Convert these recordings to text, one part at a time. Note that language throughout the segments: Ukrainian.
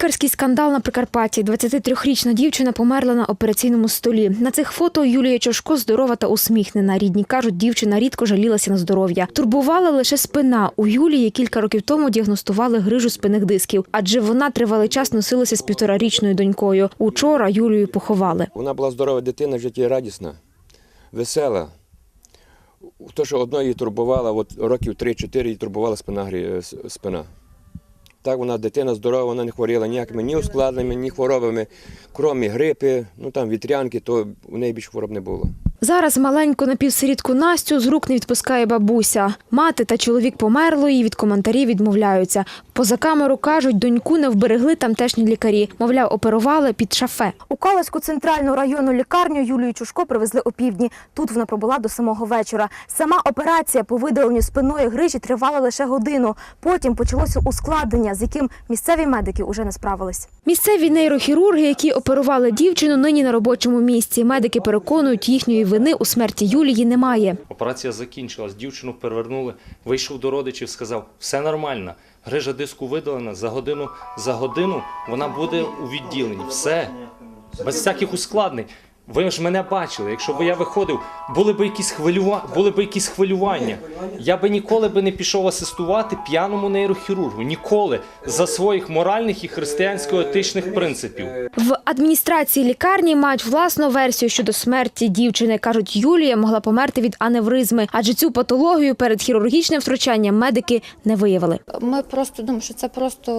Лікарський скандал на Прикарпатті. 23-річна дівчина померла на операційному столі. На цих фото Юлія Чошко здорова та усміхнена. Рідні кажуть, дівчина рідко жалілася на здоров'я. Турбувала лише спина. У Юлії кілька років тому діагностували грижу спинних дисків, адже вона тривалий час носилася з півторарічною донькою. Учора Юлію поховали. Вона була здорова дитина, життєрадісна, весела. То, що одно її турбувало, от років 3-4 її турбувала спина. спина. Так, вона дитина здорова, вона не хворіла ніякими ні ускладненнями, ні хворобами, крім грипи, ну там вітрянки, то у неї більше хвороб не було. Зараз маленьку напівсирітку Настю з рук не відпускає бабуся. Мати та чоловік померлої від коментарів відмовляються. Поза камеру кажуть, доньку не вберегли тамтешні лікарі. Мовляв, оперували під шафе. У Калицьку центральну районну лікарню Юлію Чушко привезли опівдні. Тут вона пробула до самого вечора. Сама операція по видаленню спинної грижі тривала лише годину. Потім почалося ускладнення, з яким місцеві медики уже не справились. Місцеві нейрохірурги, які оперували дівчину, нині на робочому місці. Медики переконують, їхньої вини у смерті Юлії немає. Операція закінчилась, дівчину перевернули, вийшов до родичів, сказав, все нормально, грижа диску видалена, за годину, за годину вона буде у відділенні. Все, без всяких ускладнень. Ви ж мене бачили, якщо б я виходив, були б якісь хвилюва... були б якісь хвилювання. Я би ніколи би не пішов асистувати п'яному нейрохірургу. Ніколи за своїх моральних і християнсько-етичних принципів. В адміністрації лікарні мають власну версію щодо смерті дівчини. кажуть, Юлія могла померти від аневризми, адже цю патологію перед хірургічним втручанням медики не виявили. Ми просто думаємо, що це просто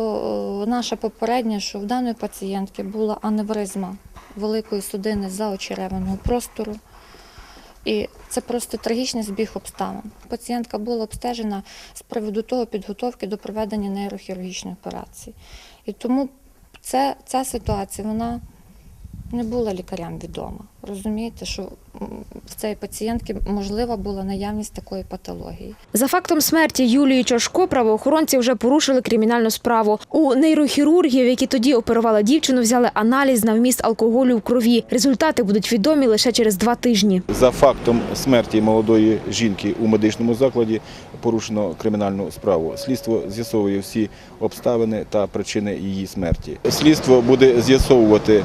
е, наше попереднє, що в даної пацієнтки була аневризма великої судини заочереваного простору. І це просто трагічний збіг обставин. Пацієнтка була обстежена з приводу того підготовки до проведення нейрохірургічної операції. І тому це, ця ситуація вона не була лікарям відома. Розумієте, що в цієї пацієнтки можлива була наявність такої патології. За фактом смерті Юлії Чошко правоохоронці вже порушили кримінальну справу. У нейрохірургів, які тоді оперували дівчину, взяли аналіз на вміст алкоголю в крові. Результати будуть відомі лише через два тижні. За фактом смерті молодої жінки у медичному закладі порушено кримінальну справу. Слідство з'ясовує всі обставини та причини її смерті. Слідство буде з'ясовувати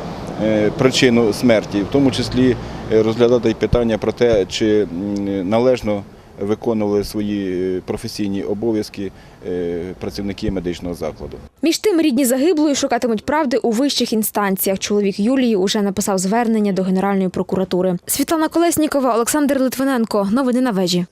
причину смерті, в тому числі е, розглядати питання про те, чи належно виконували свої е, професійні обов'язки е, працівники медичного закладу. Між тим, рідні загиблої шукатимуть правди у вищих інстанціях. Чоловік Юлії уже написав звернення до Генеральної прокуратури. Світлана Колеснікова, Олександр Литвиненко. Новини на вежі.